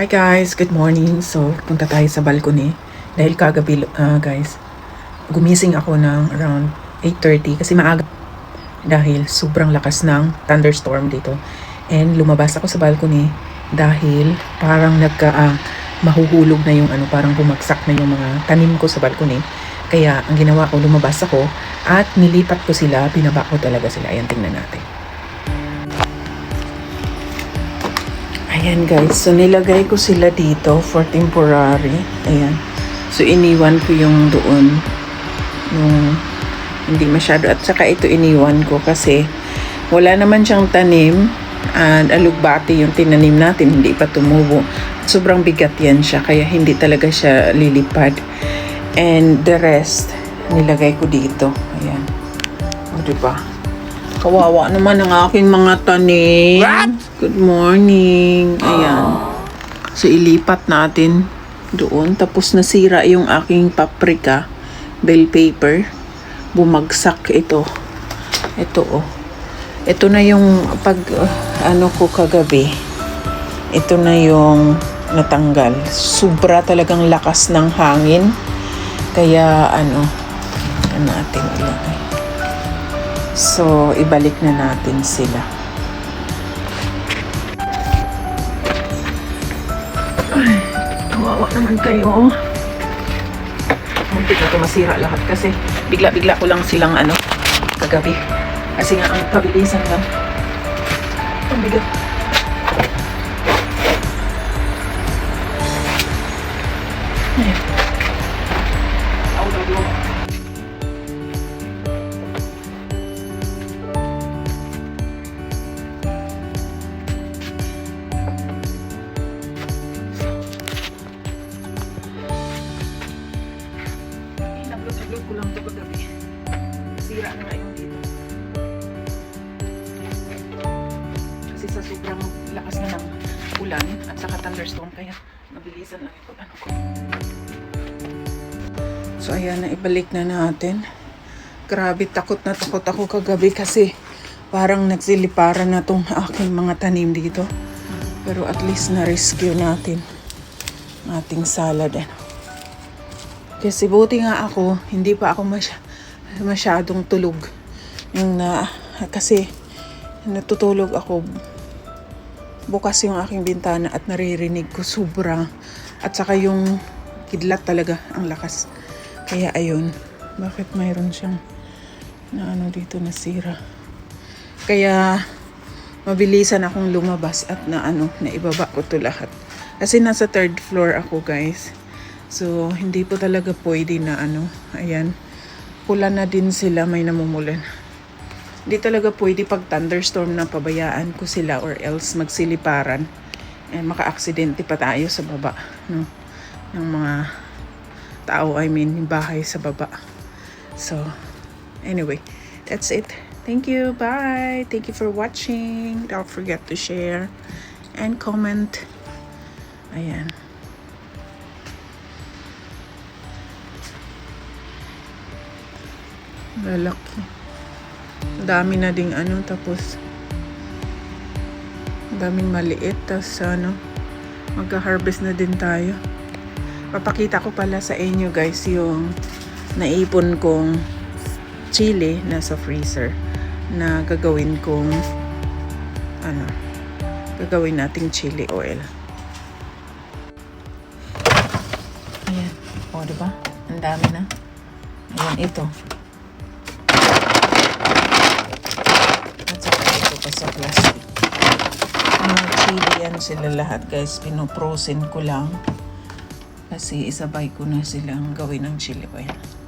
Hi guys, good morning. So, punta tayo sa balcony. Dahil kagabi, ah, guys, gumising ako ng around 8.30 kasi maaga. Dahil sobrang lakas ng thunderstorm dito. And lumabas ako sa balcony dahil parang nagka, ah, mahuhulog na yung ano, parang bumagsak na yung mga tanim ko sa balcony. Kaya ang ginawa ko, lumabas ako at nilipat ko sila, binaba ko talaga sila. Ayan, tingnan natin. Ayan guys, so nilagay ko sila dito for temporary. Ayan. So iniwan ko yung doon. Yung hindi masyado. At saka ito iniwan ko kasi wala naman siyang tanim. And alugbati yung tinanim natin, hindi pa tumubo. Sobrang bigat yan siya, kaya hindi talaga siya lilipad. And the rest, nilagay ko dito. Ayan. O, diba? Kawawa naman ang aking mga tanim. Good morning. Ayan. So, ilipat natin doon. Tapos, nasira yung aking paprika. Bell paper. Bumagsak ito. Ito, oh. Ito na yung pag, uh, ano ko kagabi. Ito na yung natanggal. Sobra talagang lakas ng hangin. Kaya, ano, ano natin ilagay. So, ibalik na natin sila. Ay, kawawa naman kayo. Muntik na masira lahat kasi bigla-bigla ko lang silang ano, kagabi. Kasi nga ang pabilisan lang. Ang bigat. Ayan. Ko lang ito kagabi. Sira na ngayon dito. Kasi sa sobrang lakas na ng ulan at saka thunderstorm kaya nabilisan lang ito ano ko. So ayan, naibalik na natin. Grabe, takot na takot ako kagabi kasi parang nagsiliparan na tong aking mga tanim dito. Pero at least na-rescue natin ating salad. Ano. Kasi buti nga ako, hindi pa ako masya- masyadong tulog. Yung na, kasi natutulog ako bukas yung aking bintana at naririnig ko sobra. At saka yung kidlat talaga ang lakas. Kaya ayun, bakit mayroon siyang na ano dito nasira. Kaya mabilisan akong lumabas at na ano, naibaba ko to lahat. Kasi nasa third floor ako guys. So, hindi po talaga pwede na ano, ayan. Pula na din sila, may namumulan. Hindi talaga pwede pag thunderstorm na pabayaan ko sila or else magsiliparan. Eh, maka-aksidente pa tayo sa baba, no? Ng mga tao, I mean, bahay sa baba. So, anyway, that's it. Thank you. Bye. Thank you for watching. Don't forget to share and comment. Ayan. Lalaki. Dami na ding ano, tapos daming maliit, tapos ano, magka-harvest na din tayo. Papakita ko pala sa inyo guys yung naipon kong chili nasa freezer na gagawin kong ano, gagawin nating chili oil. Ayan. O, diba? Ang dami na. Ayan, ito. At saka ito pa sa plastic. Mga chili yan sila lahat guys. Pinoprosen ko lang. Kasi isabay ko na silang gawin ng chili oil.